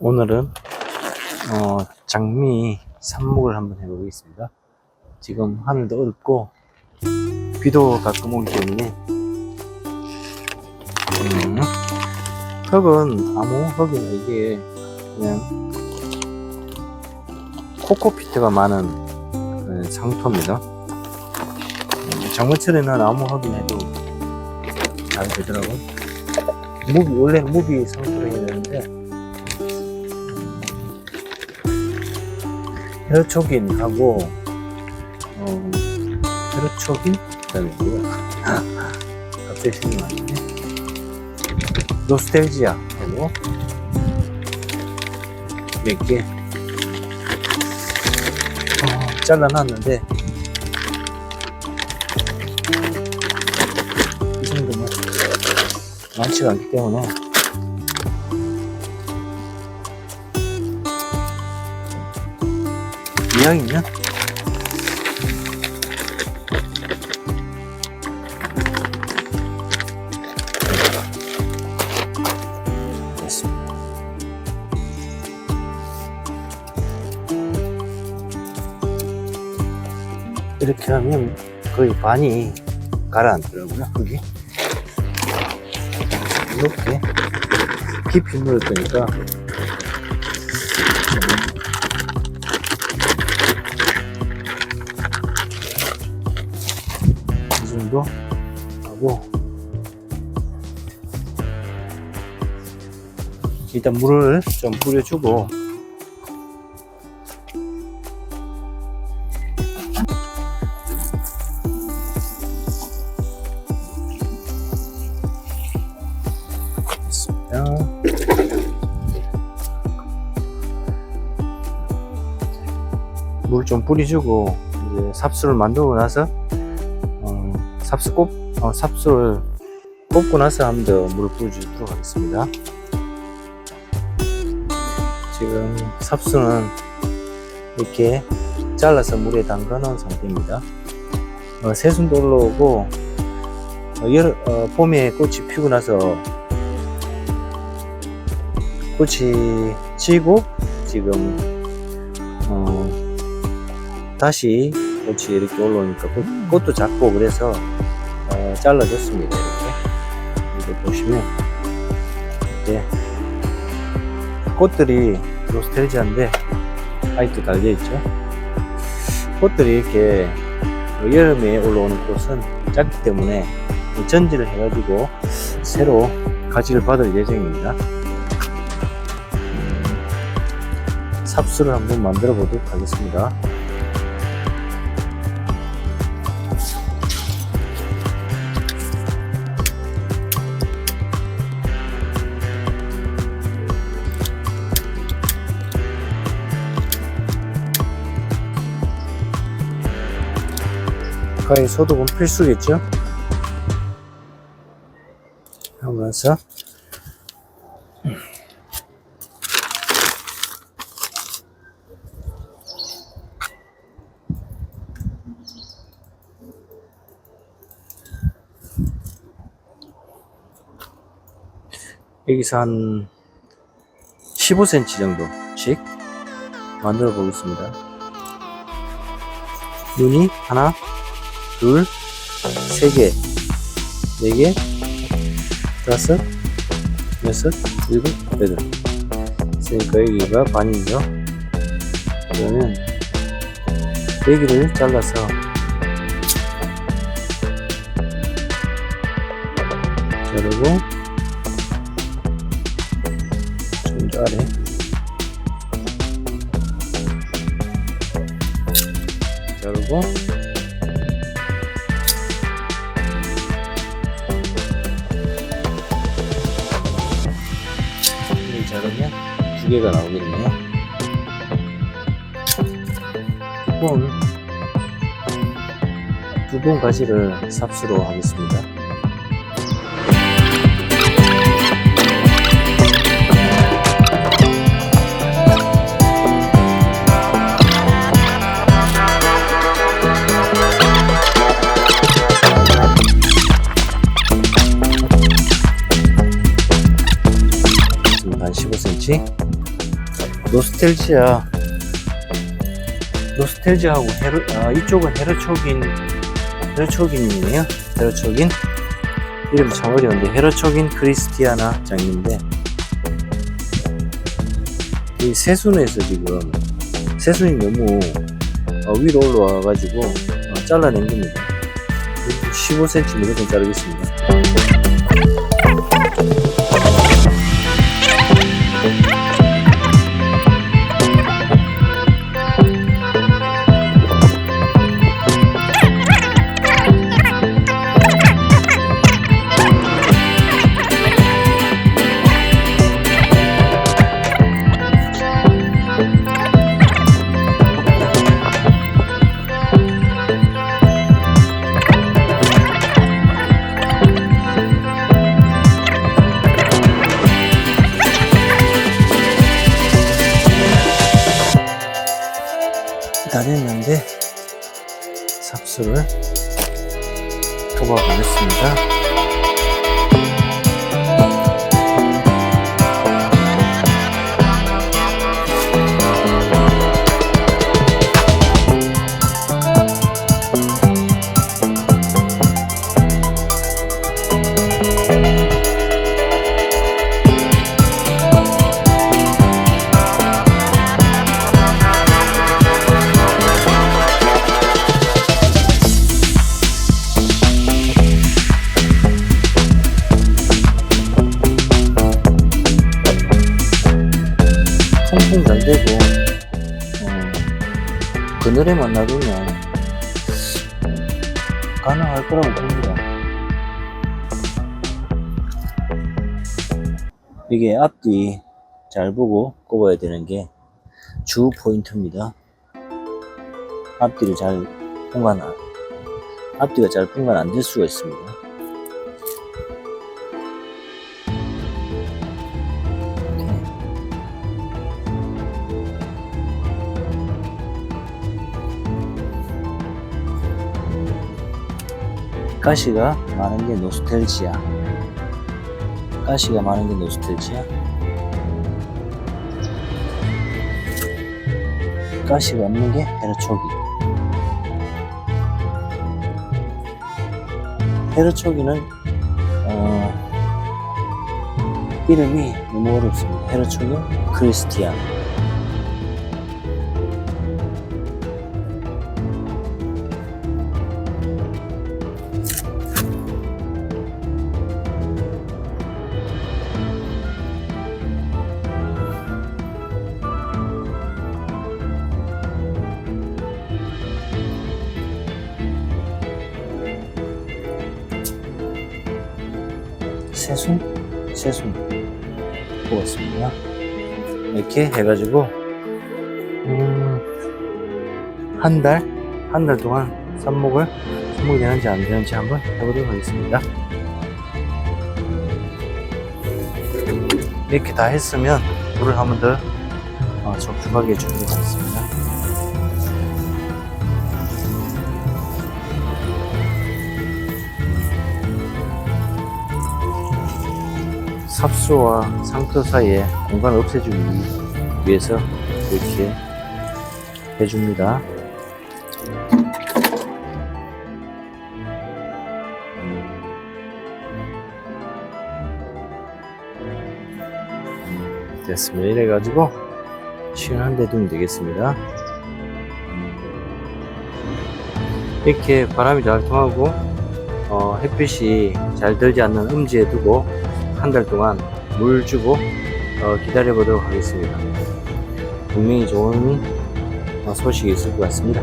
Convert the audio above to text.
오늘은 어, 장미 삽목을 한번 해보겠습니다. 지금 하늘도 어둡고 비도 가끔 오기 때문에 음, 흙은 아무 흙이나 이게 그냥 코코피트가 많은 그 상토입니다. 음, 장마철에는 아무 흙이나 해도 잘 되더라고요. 무비, 원래는 무비 상토 헤르초긴 하고 어, 헤르초긴? 그다음에 뭐야? 갑자기 생각나네. 노스텔지아 하고 몇 개. 어, 잘라놨는데 이 정도면 많지가 않기 때문에 이왕이면 됐습니다. 이렇게 하면 거의 반이 가라앉더라고요, 흙이. 이렇게 깊이 물을 거니까 정도 하고 일단 물을 좀 뿌려주고. 물 좀 뿌려주고 이제 삽수를 만들고 나서 어, 삽수 꼽 어, 삽수를 꼽고 나서 한 번 더 물을 뿌려주도록 하겠습니다. 지금 삽수는 이렇게 잘라서 물에 담가 놓은 상태입니다. 어, 새순도 올라오고 어, 여름, 어, 봄에 꽃이 피고 나서 꽃이 지고 지금 어, 다시 꽃이 이렇게 올라오니까 꽃, 꽃도 작고 그래서 어, 잘라줬습니다 이렇게. 이렇게 보시면 이렇게 꽃들이 로스텔지아인데 아직도 달려있죠. 꽃들이 이렇게 여름에 올라오는 꽃은 작기 때문에 전지를 해가지고 새로 가지를 받을 예정입니다. 음, 삽수를 한번 만들어 보도록 하겠습니다 가까이 소독은 필수겠죠? 하면서 여기서 한 15cm 정도씩 만들어 보겠습니다. 눈이 하나, 둘, 세 개, 네 개, 다섯, 여섯, 일곱, 여덟. 그러니까 여기가 반이죠. 그러면 여기를 잘라서 자르고 좀 더 아래 자르고 두 개가 나오겠네요. 두꺼운 두꺼운 가지를 삽수로 하겠습니다. 한 15cm 노스텔지아 노스텔지아하고 헤르, 아, 이쪽은 헤르초긴 헤르초긴이네요. 헤르초긴. 이름이 참 어려운데 헤르초긴 크리스티아나 장인데 이 세순에서 지금 세순이 너무 어, 위로 올라와 가지고 어, 잘라낸 겁니다. 15cm 무조건 자르겠습니다 다 됐는데 삽수를 뽑아보겠습니다. 어, 그늘에만 놔두면 가능할 거라고 봅니다. 이게 앞뒤 잘 보고 꼽아야 되는 게 주 포인트입니다. 앞뒤를 잘 분간 안- 앞뒤가 잘 분간 안 될 수가 있습니다. 가시가 많은 게 노스텔지아. 가시가 많은 게 노스텔지아. 가시가 없는 게 헤르초기. 헤르초기는 어, 이름이 너무 어렵습니다. 헤르초기 크리스티안. 세순? 세순 뽑았습니다. 이렇게 해가지고, 음, 한 달? 한 달 동안 삽목을, 삽목이 되는지 안 되는지 한번 해보도록 하겠습니다. 이렇게 다 했으면 물을 한 번더 어, 적중하게 해주도록 하겠습니다. 삽수와 상토 사이에 공간을 없애주기 위해서 이렇게 해줍니다. 됐습니다. 이래가지고 시원한 데 두면 되겠습니다. 이렇게 바람이 잘 통하고 어, 햇빛이 잘 들지 않는 음지에 두고 한 달 동안 물 주고 어, 기다려 보도록 하겠습니다. 분명히 좋은 어, 소식이 있을 것 같습니다.